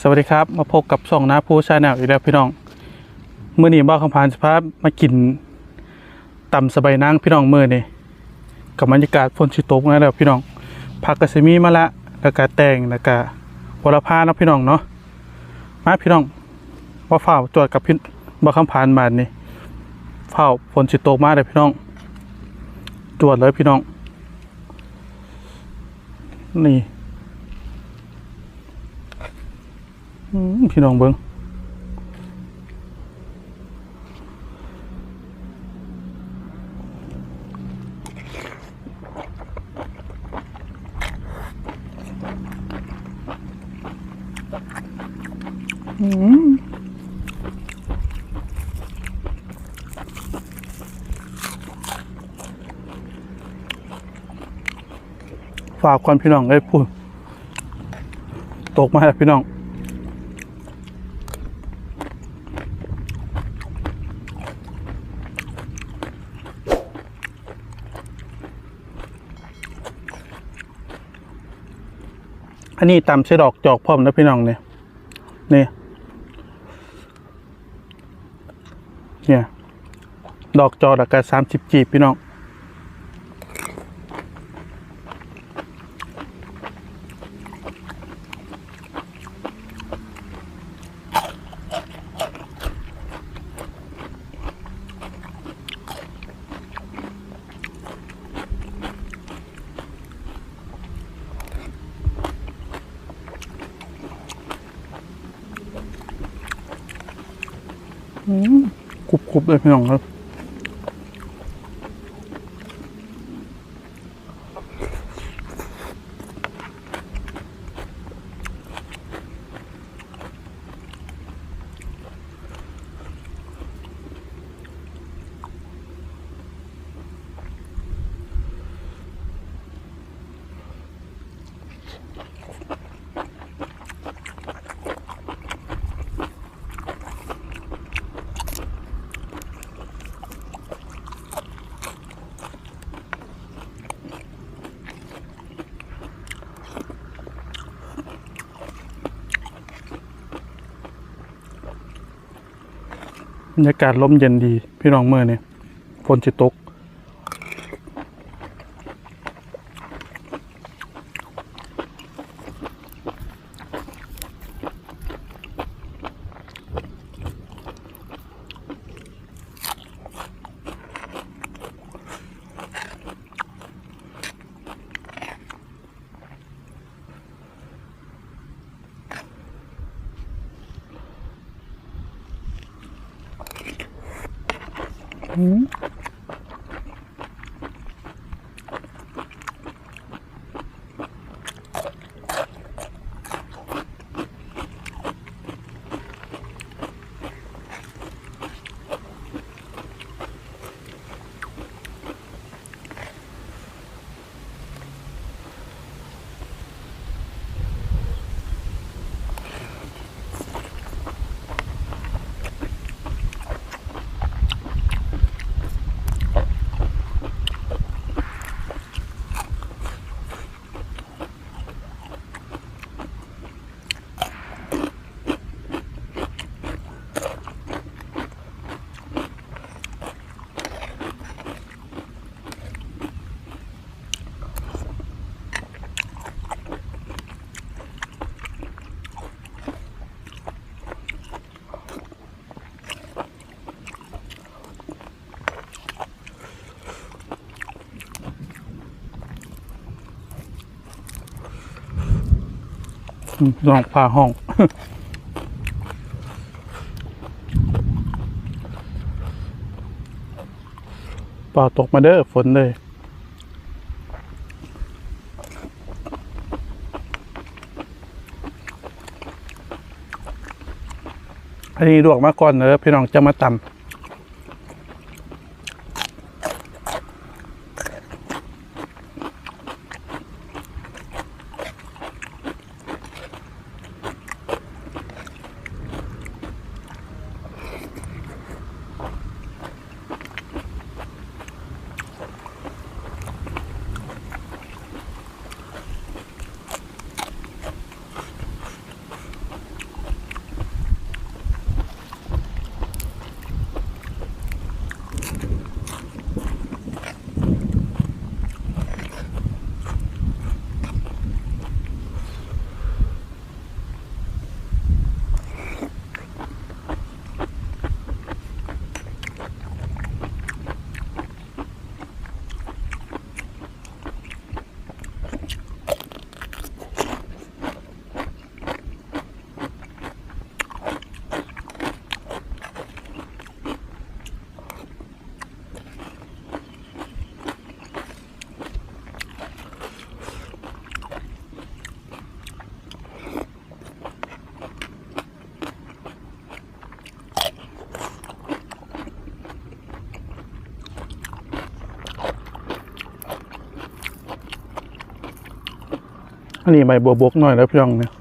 สวัสดีครับ มาพบกับช่องนาผู้ชาแนลอีกแล้วพี่น้องเมื้อนี้บ่าคำพานสภาพมากินตำสบายนางพี่น้องมื้อนี้กับบรรยากาศฝนสิตกมาแล้วพี่น้องผักกระสิมีมาละแล้วก็แตงแล้วก็วรพาเนาะพี่น้องเนาะมาพี่น้องว่าฝ้าจวดกับพี่บ่าคำพานมานี่ฝ้าฝนสิตกมาเลยพี่น้องจวดเลยพี่น้อง นี่ อืม พี่น้องเบิ้งฝากควันพี่น้องเอ้พูดตกมาแล้วพี่น้อง อันนี้ตำใส่ดอกจอกพร้อมนะพี่น้องเนี่ยนี่เนี่ย ดอกจอกราคาสามสิบจีบพี่น้อง กรุ บกรุบเลยพี่น้องครับ บรรยากาศลมเย็นดี พี่น้องเมื่อนี่ยฝนจะตก อื ลองพาห้องป่าตกมาเด้อฝนเลยอันนี้ลวกมาก่อนเนอะพี่น้องจะมาตำ อันนี้ใบบัวบกหน่อยแล้วพี่น้องเนี่ย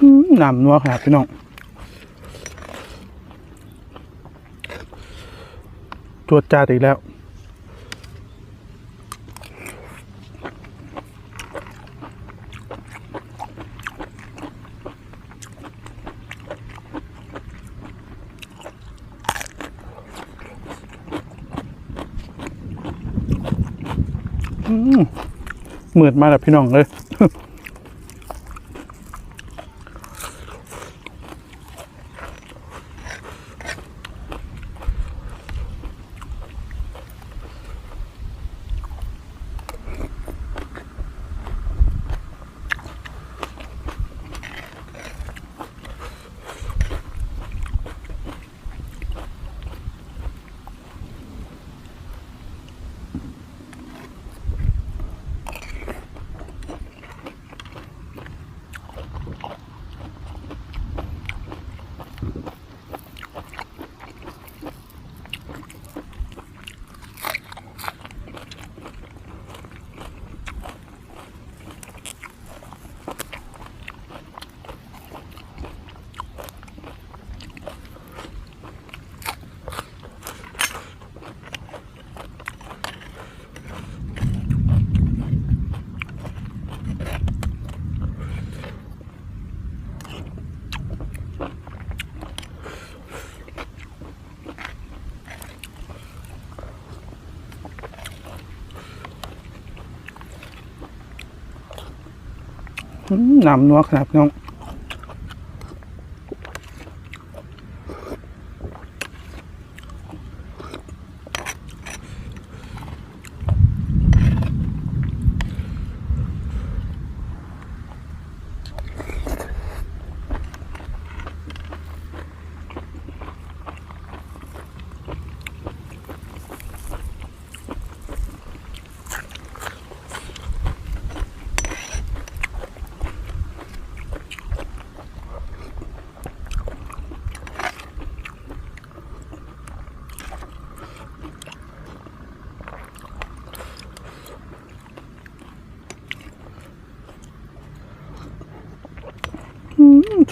อืม น้ำนัวขนาดพี่น้องจวดจ้าดอีกแล้วอืมมืดมาแล้วพี่น้องเลย น้ำนัวขนาดน้อง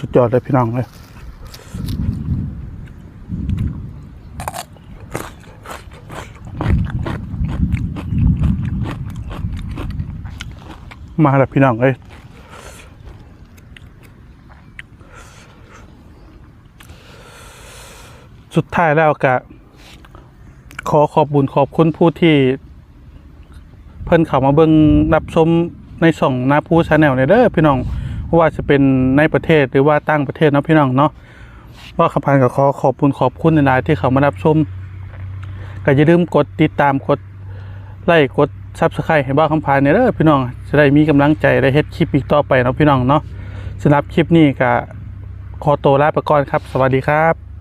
สุดยอดเลยพี่น้องเลยมาแล้วพี่น้องเลยสุดท้ายแล้วก็ขอขอบบุญขอบคุณผู้ที่ เพิ่นเข้ามาเบิ่งรับชมในช่องนาพูชาแนลเนี่ยเด้อพี่น้อง ว่าจะเป็นในประเทศหรือว่าต่างประเทศนะพี่น้องเนาะว่าขับพันกับขอขอบคุณขอบคุณในหลายที่เขามารับชมก็อย่าลืมกดติดตามกดไลค์กดซับสไครต์ให้บ้าคำพานเนี่ยเด้อพี่น้องจะได้มีกำลังใจได้เฮ็ดคลิปอีกต่อไปเนาะพี่น้องเนาะสำหรับคลิปนี้ก็ขอตัวลาไปก่อนครับ สวัสดีครับ